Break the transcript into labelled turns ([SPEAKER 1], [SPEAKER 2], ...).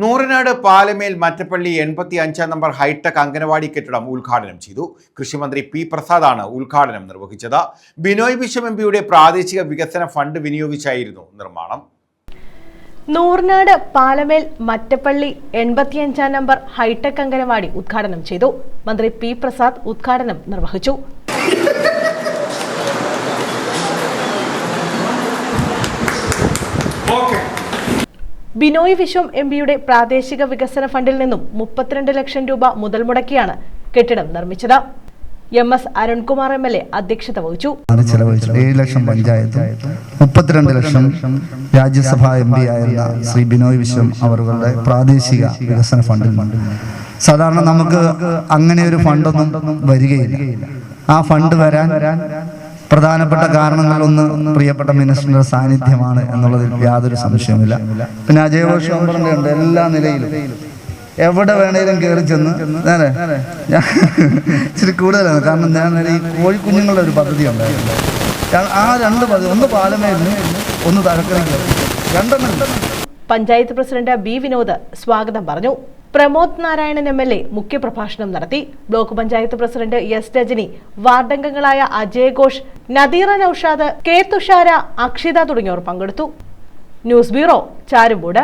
[SPEAKER 1] നൂറിനാട് പാലമേൽ മറ്റപ്പള്ളി എൺപത്തി അഞ്ചാം number hi tech anganwadi കെട്ടിടം ഉദ്ഘാടനം ചെയ്തു. കൃഷിമന്ത്രി പി പ്രസാദാണ് ഉദ്ഘാടനം നിർവഹിച്ചത്. ബിനോയ് വിശ്വം എം പിയുടെ പ്രാദേശിക വികസന ഫണ്ട് വിനിയോഗിച്ചായിരുന്നു നിർമ്മാണം.
[SPEAKER 2] നൂറിനാട് പാലമേൽ മറ്റപ്പള്ളി എൺപത്തിയഞ്ചാം നമ്പർ ഹൈടെക് അംഗനവാടി ഉദ്ഘാടനം ചെയ്തു. മന്ത്രി പി പ്രസാദ് ഉദ്ഘാടനം നിർവഹിച്ചു. ബിനോയ് വിശ്വം എം പിയുടെ പ്രാദേശിക വികസന ഫണ്ടിൽ നിന്നും മുപ്പത്തിരണ്ട് ലക്ഷം രൂപ മുതൽ മുടക്കിയാണ് കെട്ടിടം നിർമ്മിച്ചത്. M S Arunkumar M L A അധ്യക്ഷത വഹിച്ചു.
[SPEAKER 3] ഏഴ് ലക്ഷം പഞ്ചായത്ത് മുപ്പത്തിരണ്ട് ലക്ഷം രാജ്യസഭാ എം പി ആയിരുന്ന ശ്രീ ബിനോയ് വിശ്വം അവരുടെ പ്രാദേശിക വികസന ഫണ്ടിൽ സാധാരണ നമുക്ക് അങ്ങനെ ഒരു ഫണ്ടൊന്നും വരികയില്ല. ആ ഫണ്ട് വരാൻ പ്രധാനപ്പെട്ട കാരണങ്ങളിലൊന്ന് പ്രിയപ്പെട്ട മിനിസ്റ്ററിന്റെ സാന്നിധ്യമാണ് എന്നുള്ളതിൽ യാതൊരു സംശയമില്ല പിന്നെ അജയ് ഘോഷ് ഉണ്ട് എല്ലാ നിലയിലും എവിടെ വേണേലും കയറി ചെന്ന് ഞാൻ ഇച്ചിരി കൂടുതലാണ്. കാരണം ഞാൻ ഈ കോഴിക്കുഞ്ഞുങ്ങളുടെ ഒരു പദ്ധതി ഉണ്ടായിരുന്നു. ആ രണ്ട് പദ്ധതി ഒന്ന് പാലമേലിന് ഒന്ന് തലക്കരയ്ക്ക്. രണ്ടെണ്ണം.
[SPEAKER 2] പഞ്ചായത്ത് പ്രസിഡന്റ് ബി വിനോദ് സ്വാഗതം പറഞ്ഞു. Pramod Narayanan M L A മുഖ്യപ്രഭാഷണം നടത്തി. Block panchayat president S Rajani വാർഡംഗങ്ങളായ Ajay Ghosh Nadeera Naushad K Thushara Akshitha തുടങ്ങിയവർ പങ്കെടുത്തു. News bureau Charummood